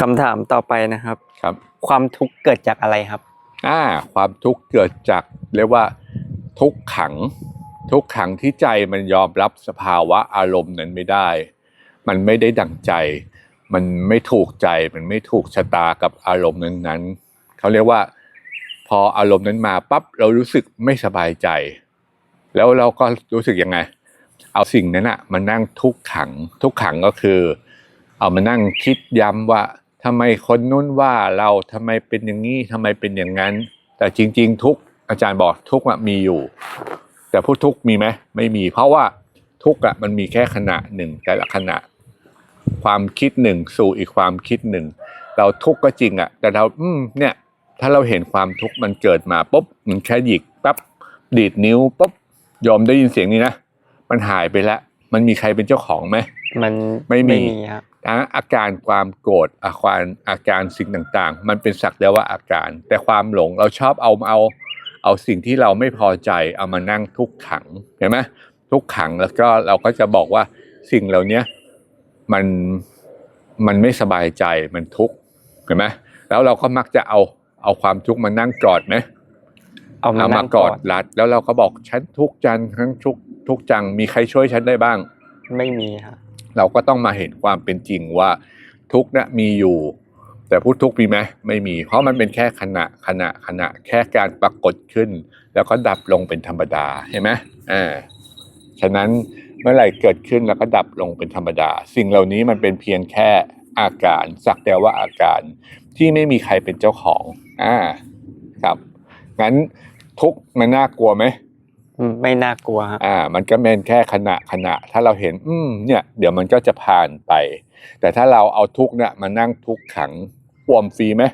คำถามต่อไปนะครับ ครับ ความทุกข์เกิดจากอะไรครับ อ่า ความทุกข์เกิดจากเรียกว่าทุกขัง ทุกขังที่ใจมันยอมรับสภาวะอารมณ์นั้นไม่ได้ มันไม่ได้ดั่งใจ มันไม่ถูกใจ มันไม่ถูกชะตากับอารมณ์นั้นๆเขาเรียกว่า พออารมณ์นั้นมาปั๊บเรารู้สึกไม่สบายใจ แล้วเราก็รู้สึกยังไง เอาสิ่งนั้นอะมานั่งทุกขัง ทุกขังก็คือ เอามานั่งคิดย้ำว่าทำไมคนนู้นว่าเราทำไมเป็นอย่างนี้ทำไมเป็นอย่างนั้น แต่จริง ๆ ทุกอาจารย์บอกทุกมีอยู่ แต่ผู้ทุกมีไหมไม่มี เพราะว่าทุกอะมันมีแค่ขณะหนึ่งแต่ละขณะ ความคิดหนึ่งสู่อีกความคิดหนึ่ง เราทุกข์ก็จริงอะแต่เราอืมเนี่ยถ้าเราเห็นความทุกข์มันเกิดมาปุ๊บมันแค่หยิกปั๊บดีดนิ้วปุ๊บยอมได้ยินเสียงนี้นะ มันหายไปแล้ว มันมีใครเป็นเจ้าของไหมมันไม่มีครับทั้งอาการความโกรธอาการอาการสิ่งต่างๆ มันเป็นสักแต่ว่าอาการ แต่ความหลงเราชอบเอาเอา เอาสิ่งที่เราไม่พอใจเอามานั่งทุกขังเห็นไหมทุกขังแล้วก็เราก็จะบอกว่าสิ่งเหล่านี้มันมันไม่สบายใจมันทุกข์เห็นไหมแล้วเราก็มักจะเอาเอาความทุกข์มานั่งกอดไหมเอามาเอานั่มางกอดรัด แล้วเราก็บอกฉันทุกข์จังทั้งทุกข์ ทุกข์จังมีใครช่วยฉันได้บ้าง ไม่มีครับเราก็ต้องมาเห็นความเป็นจริงว่าทุกข์เนี่ยมีอยู่ แต่ผู้ทุกข์มีไหมไม่มี เพราะมันเป็นแค่ขณะขณะขณะแค่การปรากฏขึ้น แล้วก็ดับลงเป็นธรรมดาเห็นไหมอ่าฉะนั้นเมื่อไหร่เกิดขึ้นแล้วก็ดับลงเป็นธรรมดา สิ่งเหล่านี้มันเป็นเพียงแค่อาการสักแต่ว่าอาการที่ไม่มีใครเป็นเจ้าของอ่าครับงั้นทุกข์มันน่ากลัวไหมอืม ไม่น่ากลัวอ่า มันก็เป็นแค่ขณะขณะ ถ้าเราเห็น อืมเนี่ย เดี๋ยวมันก็จะผ่านไป แต่ถ้าเราเอาทุกเนี่ยมานั่งทุกขังปวมฟรีไหม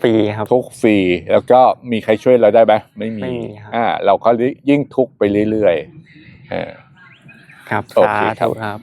ฟรีครับทุกฟรีแล้วก็มีใครช่วยเราได้ไหมไม่มีอ่า เราก็ยิ่งทุกไปเรื่อยๆครับโอเคครับ